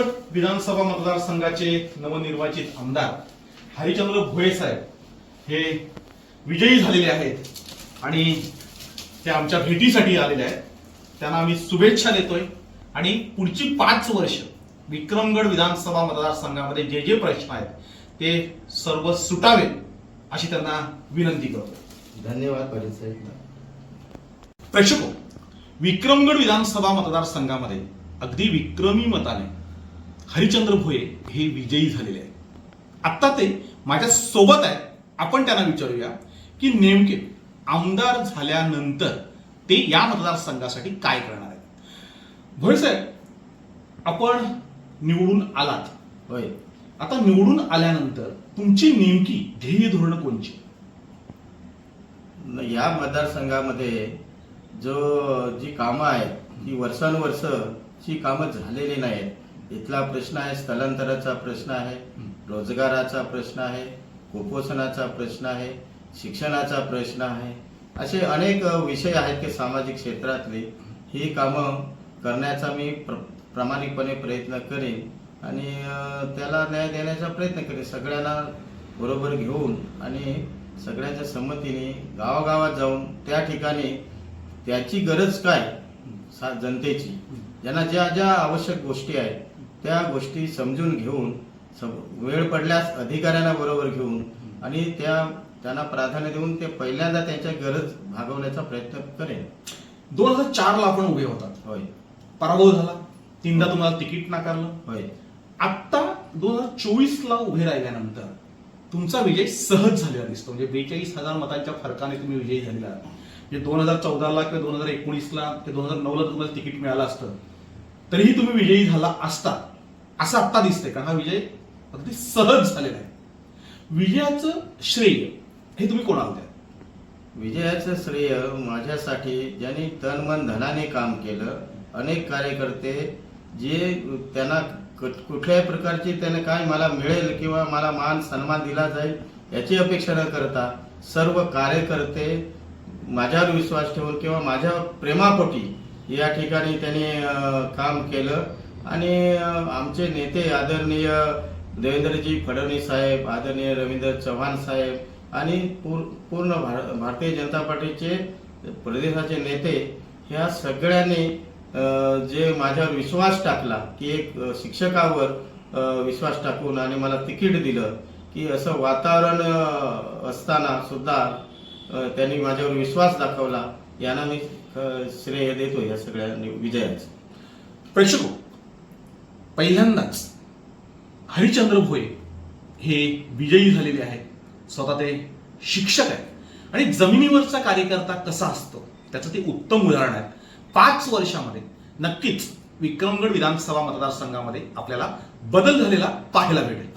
विधानसभा मतदारसंघाचे नवनिर्वाचित आमदार हरिचंद्र भोये साहेब हे विजयी झालेले आहेत आणि ते आमच्या भेटीसाठी आलेले आहेत. त्यांना आम्ही शुभेच्छा देतोय. आणि पुढची पाच वर्ष विक्रमगड विधानसभा मतदारसंघामध्ये जे जे प्रश्न आहेत ते सर्व सुटावेत अशी त्यांना विनंती करतोय. धन्यवाद प्रेक्षको विक्रमगड विधानसभा मतदारसंघामध्ये अगदी विक्रमी मताने हरिचंद्र भोये हे विजयी झालेले आहेत. आत्ता ते माझ्या सोबत आहेत. आपण त्यांना विचारूया की नेमके आमदार झाल्यानंतर ते या मतदारसंघासाठी काय करणार आहेत. भोये साहेब आपण निवडून आलात. होय. आता निवडून आल्यानंतर तुमची नेमकी ध्येय धोरण कोणची? या मतदारसंघामध्ये जो जी कामं आहेत ती वर्षानुवर्षची कामं झालेली नाहीत. इथला प्रश्न आहे स्थलांतराचा प्रश्न आहे रोजगाराचा प्रश्न आहे कुपोषणाचा प्रश्न आहे शिक्षणाचा प्रश्न आहे असे अनेक विषय आहेत की सामाजिक क्षेत्रातले. ही कामं करण्याचा मी प्र प्रामाणिकपणे प्रयत्न करेन आणि त्याला न्याय देण्याचा प्रयत्न करेन. सगळ्यांना बरोबर घेऊन आणि सगळ्यांच्या संमतीने गावागावात जाऊन त्या ठिकाणी त्याची गरज काय? सा जनतेची. ज्यांना ज्या ज्या आवश्यक गोष्टी आहेत त्या गोष्टी समजून घेऊन वेळ पडल्यास अधिकाऱ्यांना बरोबर घेऊन आणि त्या त्यांना प्राधान्य देऊन ते पहिल्यांदा त्यांच्या गरज भागवण्याचा प्रयत्न करेन. दोन हजार चार ला आपण उभे होतात. होय. पराभव झाला. तीनदा तुम्हाला तिकीट नाकारलं. होय. आत्ता दोन हजार चोवीस ला उभे राहिल्यानंतर तुमचा विजय सहज झालेला दिसतो. म्हणजे बेचाळीस हजार मतांच्या फरकाने तुम्ही विजयी झालेला. म्हणजे दोन हजार चौदाला किंवा दोन हजार एकोणीसला किंवा दोन हजार नऊला तुम्हाला तिकीट मिळालं असतं. तरीही तुम्ही विजयी झाला असता. असं आत्ता दिसतंय कारण हा विजय अगदी सहज झालेला आहे. विजयाचं श्रेय हे तुम्ही कोणाला द्या विजयाचं श्रेय माझ्यासाठी ज्यांनी तन मन धनाने काम केलं अनेक कार्यकर्ते जे त्यांना कुठल्याही प्रकारची त्याने काय मला मिळेल किंवा मला मान सन्मान दिला जाईल याची अपेक्षा न करता सर्व कार्यकर्ते माझ्यावर विश्वास ठेवून किंवा माझ्या प्रेमापोटी या ठिकाणी त्यांनी काम केलं. आणि आमचे नेते आदरणीय देवेंद्रजी फडणवीस साहेब आदरणीय रवींद्र चव्हाण साहेब आणि पूर पूर्ण भार भारतीय जनता पार्टीचे प्रदेशाचे नेते ह्या सगळ्यांनी जे माझ्यावर विश्वास टाकला की एक शिक्षकावर विश्वास टाकून आणि मला तिकीट दिलं की असं वातावरण असताना सुद्धा त्यांनी माझ्यावर विश्वास दाखवला यांना मी श्रेय देतो या सगळ्या विजयाचं. हो, पहिल्यांदाच हरिचंद्र भोये हे विजयी झालेले आहेत. स्वतः ते शिक्षक आहेत. आणि जमिनीवरचा कार्यकर्ता कसा असतो? त्याचं ते उत्तम उदाहरण आहे. पाच वर्षामध्ये नक्कीच विक्रमगड विधानसभा मतदारसंघामध्ये आपल्याला बदल झालेला पाहायला भेटेल